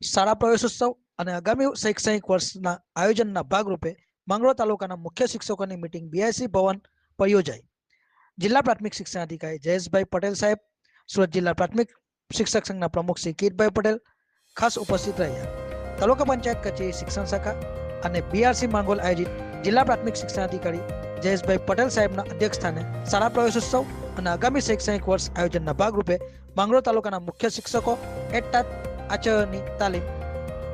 શાળા પ્રવેશોત્સવ અને આગામી શૈક્ષણિક વર્ષના આયોજનના ભાગરૂપે માંગરોળ તાલુકાના મુખ્ય શિક્ષકોની મિટિંગ બીઆઈસી ભવન પર યોજાઈ. જિલ્લા પ્રાથમિક શિક્ષણ અધિકારી જયેશભાઈ પટેલ સાહેબ, સુરત જિલ્લા પ્રાથમિક શિક્ષક સંઘના પ્રમુખ શ્રી કીરભાઈ પટેલ ખાસ ઉપસ્થિત રહ્યા. તાલુકા પંચાયત કચેરી શિક્ષણ શાખા અને બીઆરસી માંગોલ આયોજિત જિલ્લા પ્રાથમિક શિક્ષણ અધિકારી જયેશભાઈ પટેલ સાહેબના અધ્યક્ષસ્થાને શાળા પ્રવેશોત્સવ અને આગામી શૈક્ષણિક વર્ષ આયોજનના ભાગરૂપે માંગરોળ તાલુકાના મુખ્ય શિક્ષકો એટતા આચાર્યની તાલીમ.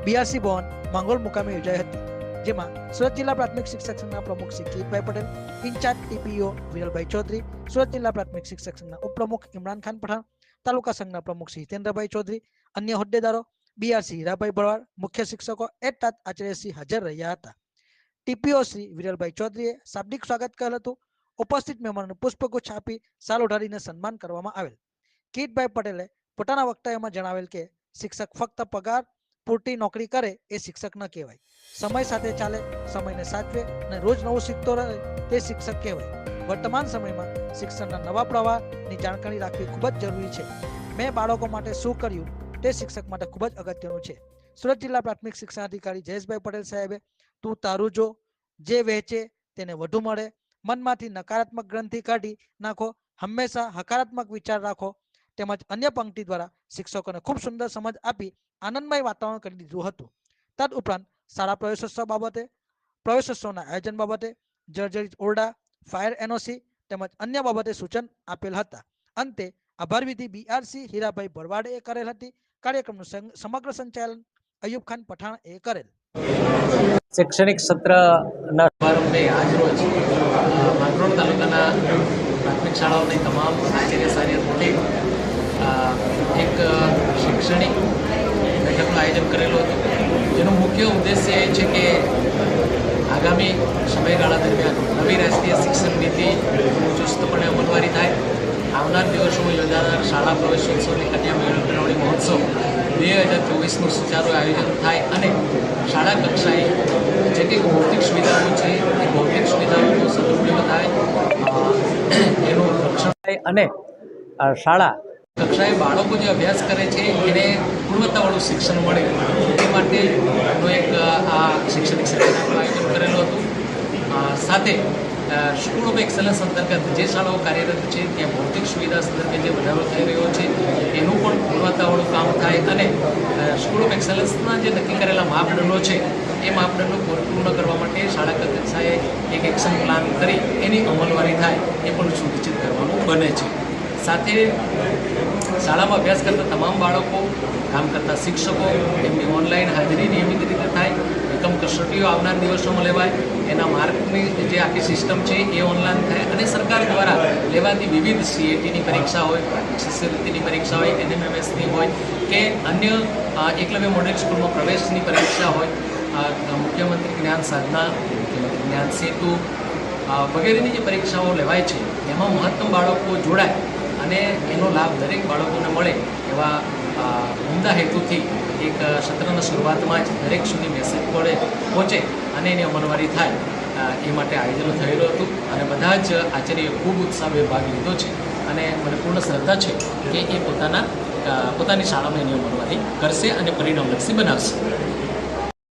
બીઆરસી ભવન માંગોલ મુકામે યોજાઈ હતી, જેમાં સુરત જિલ્લા પ્રાથમિક શિક્ષક સંઘના પ્રમુખ શ્રી કીરભાઈ પટેલ, ઇન્ચાર્જ ટીપીઓ વિરલભાઈ ચૌધરી, સુરત જિલ્લા પ્રાથમિક શિક્ષક સંઘના ઉપપ્રમુખ ઇમરાન ખાન પઠાણ, તાલુકા સંઘના પ્રમુખ શ્રી હિતેન્દ્રભાઈ ચૌધરી, અન્ય હોદ્દેદારો બીઆરસી હીરાભાઈ ભરવાડ, મુખ્ય શિક્ષકો એટતાત આચાર્યશ્રી હાજર રહ્યા હતા. ટીપીઓ શ્રી વિરલભાઈ ચૌધરીએ શાબ્દિક સ્વાગત કરેલ હતું. ઉપસ્થિત મહેમાનોને પુષ્પગુચ્છ આપી સાલ ઉઢાડીને સન્માન કરવામાં આવેલ. કીટભાઈ પટેલે પોતાના વક્તવ્યમાં જણાવેલ કે શિક્ષક ફક્ત પગાર, પૂરતી નોકરી કરે એ શિક્ષક ન કહેવાય. સમય સાથે ચાલે, સમયને સાચવે અને રોજ નવું શીખતો રહે તે શિક્ષક કહેવાય. વર્તમાન સમયમાં શિક્ષણના નવા પ્રવાહની જાણકારી રાખવી ખૂબ જ જરૂરી છે. મેં બાળકો માટે શું કર્યું તે શિક્ષક માટે ખૂબ જ અગત્યનું છે. સુરત જિલ્લા પ્રાથમિક શિક્ષણ અધિકારી જયેશભાઈ પટેલ સાહેબે, તું તારું જો, જે વહેંચે તેને વધુ મળે. મનમાંથી નકારાત્મક ગ્રંથિ કાઢી નાખો. હંમેશા હકારાત્મક વિચાર રાખો. તેમજ અન્ય પંક્તિ દ્વારા શિક્ષકોને ખૂબ સુંદર સમજ આપી આનંદમય વાતાવરણ કરી દીધું હતું. તદ ઉપરાંત શાળા પ્રવેશોત્સવ બાબતે, પ્રવેશોત્સવના આયોજન બાબતે, જર્જરિત ઓરડા, ફાયર એનઓસી તેમજ અન્ય બાબતે સૂચન આપેલ હતા. અંતે આભાર વિધિ બીઆરસી હીરાભાઈ ભરવાડે કરેલ હતી. કાર્યક્રમનું સમગ્ર સંચાલન અયુબ ખાન પઠાણ એ કરેલ. શૈક્ષણિક સત્રના સમારંભે આજરોજ માંગરોળ તાલુકાના પ્રાથમિક શાળાઓની તમામ આચાર્ય સારી એક શૈક્ષણિક બેઠકનું આયોજન કરેલું હતું. જેનો મુખ્ય ઉદ્દેશ્ય એ છે કે આગામી સમયગાળા દરમિયાન નવી રાષ્ટ્રીય શિક્ષણ નીતિ ચુસ્તપણે અમલવારી થાય. આવનાર દિવસોમાં યોજાનાર શાળા પ્રવેશોત્સવની કન્યા મેળવણી મહોત્સવ બે હજાર ચોવીસનું સુચારું આયોજન થાય અને શાળા કક્ષાએ જે કંઈ ભૌતિક સુવિધાઓ છે, એ ભૌતિક સુવિધાઓનો સદુપયોગ થાય એનું રક્ષણ થાય અને શાળા કક્ષાએ બાળકો જે અભ્યાસ કરે છે, એને ગુણવત્તાવાળું શિક્ષણ મળે. એ માટેનો એક, આ શૈક્ષણિક સેમિનારનું આયોજન કરેલું હતું. સાથે સ્કૂલ ઓફ એક્સલન્સ અંતર્ગત જે શાળાઓ કાર્યરત છે, ત્યાં ભૌતિક સુવિધા સંદર્ભે જે વધારો થઈ રહ્યો છે, એનું પણ ગુણવત્તાવાળું કામ થાય અને સ્કૂલ ઓફ એક્સલન્સના જે નક્કી કરેલા માપદંડો છે, એ માપદંડો પૂર્ણ કરવા માટે શાળા કક્ષાએ એક એક્શન પ્લાન કરી એની અમલવારી થાય, એ પણ સુનિશ્ચિત કરવાનું બને છે. સાથે શાળામાં અભ્યાસ કરતા તમામ બાળકો, કામ કરતા શિક્ષકો, એમની ઓનલાઈન હાજરી નિયમિત રીતે થાય, એકમ કસોટીઓ આવનાર દિવસોમાં લેવાય. એના માર્કની જે આખી સિસ્ટમ છે એ ઓનલાઈન થાય અને સરકાર દ્વારા લેવાતી વિવિધ સીએટીની પરીક્ષા હોય શિષ્યવૃત્તિની પરીક્ષા હોય એનએમએમએસની હોય કે અન્ય એકલવ્ય મોડેલ સ્કૂલમાં પ્રવેશની પરીક્ષા હોય મુખ્યમંત્રી જ્ઞાન સાધના જ્ઞાન સેતુ વગેરેની જે પરીક્ષાઓ લેવાય છે, એમાં મહત્તમ બાળકો જોડાય. અને એનો લાભ દરેક બાળકોને મળે એવા ઉમદા હેતુથી એક સત્રના શરૂઆતમાં જ દરેક સુધી મેસેજ પડે, પહોંચે અને એની અમલવારી થાય એ માટે આયોજન થયેલું હતું અને બધા જ આચાર્યએ ખૂબ ઉત્સાહે ભાગ લીધો છે અને મને પૂર્ણ શ્રદ્ધા છે કે એ પોતાના પોતાની શાળામાં એની અમલવારી કરશે અને પરિણામલક્ષી બનાવશે.